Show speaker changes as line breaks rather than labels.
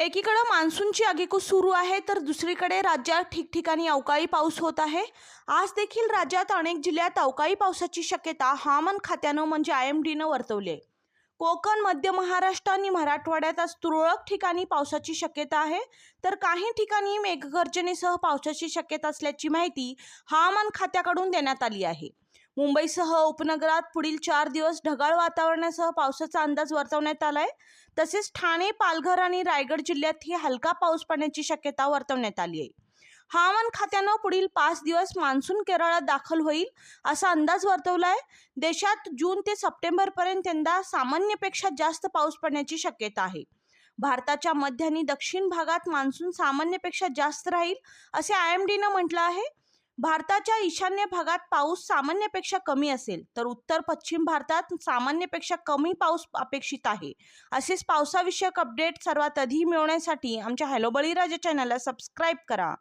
एकीकडं मान्सूनची आगेकूच सुरू आहे तर दुसरीकडे राज्यात ठिकठिकाणी अवकाळी पाऊस होत आहे. आज देखील राज्यात अनेक जिल्ह्यात अवकाळी पावसाची शक्यता हवामान खात्यानं म्हणजे आय एम डीनं वर्तवली आहे. कोकण मध्य महाराष्ट्र आणि मराठवाड्यात आज तुरळक ठिकाणी पावसाची शक्यता आहे. तर काही ठिकाणी मेघगर्जनेसह पावसाची शक्यता असल्याची माहिती हवामान खात्याकडून देण्यात आली आहे. मुंबईसह उपनगरात पुढील चार दिवस ढगाळ वातावरणासह पावसाचा अंदाज वर्तवण्यात आला आहे तसेच ठाणे पालघर आणि रायगड जिल्ह्यातही हलका पाऊस पडण्याची शक्यता वर्तवण्यात आली आहे. हवामान खात्यानं पुढील पाच दिवस मान्सून केरळात दाखल होईल असा अंदाज वर्तवला आहे देशात जून ते सप्टेंबरपर्यंत यंदा सामान्यपेक्षा जास्त पाऊस पडण्याची शक्यता आहे. भारताच्या मध्य आणि दक्षिण भागात मान्सून सामान्यपेक्षा जास्त राहील असे आय एम डीनं म्हटलं आहे. भारताच्या ईशान्य भागात पाऊस सामान्यपेक्षा कमी असेल तर उत्तर पश्चिम भारतात सामान्यपेक्षा कमी पाऊस अपेक्षित आहे. असेच पावसाविषयक अपडेट सर्वात आधी मिळवण्यासाठी आमच्या हॅलो बळीराजा चॅनलला सबस्क्राईब करा.